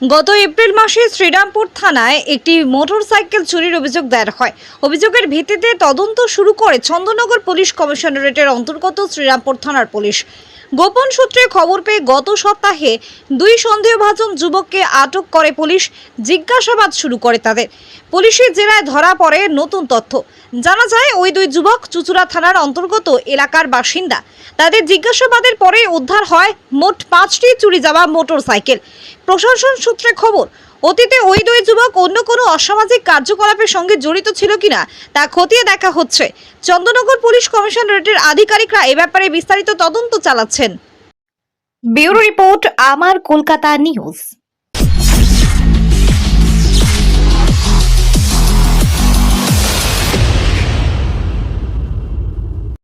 গত এপ্রিল মাসে শ্রীরামপুর থানায় একটি মোটরসাইকেল চুরির অভিযোগ দায়ের হয়। অভিযোগের ভিত্তিতে তদন্ত শুরু করে চন্দননগর পুলিশ কমিশনারেটের অন্তর্গত শ্রীরামপুর থানার পুলিশ। গোপন সূত্রে খবর পেয়ে গত সপ্তাহে দুই সন্দেহভাজন যুবককে আটক করে পুলিশ, জিজ্ঞাসাবাদ শুরু করে তাদের। পুলিশের জেলায় ধরা পড়ে নতুন তথ্য। জানা যায়, ওই দুই যুবক চুচুড়া থানার অন্তর্গত এলাকার বাসিন্দা। তাদের জিজ্ঞাসাবাদের পরে উদ্ধার হয় মোট পাঁচটি চুরি যাওয়া মোটরসাইকেল। প্রশাসন সূত্রে খবর অতীতে ওই দুই যুবক অন্য কোনো অসামাজিক কার্যকলাপের সঙ্গে জড়িত ছিল কিনা তা খতিয়ে দেখা হচ্ছে। চন্দ্রনগর পুলিশ কমিশনারেটের আধিকারিকরা এ ব্যাপারে বিস্তারিত তদন্ত চালাচ্ছেন। ব্যুরো রিপোর্ট, আমার কলকাতা নিউজ।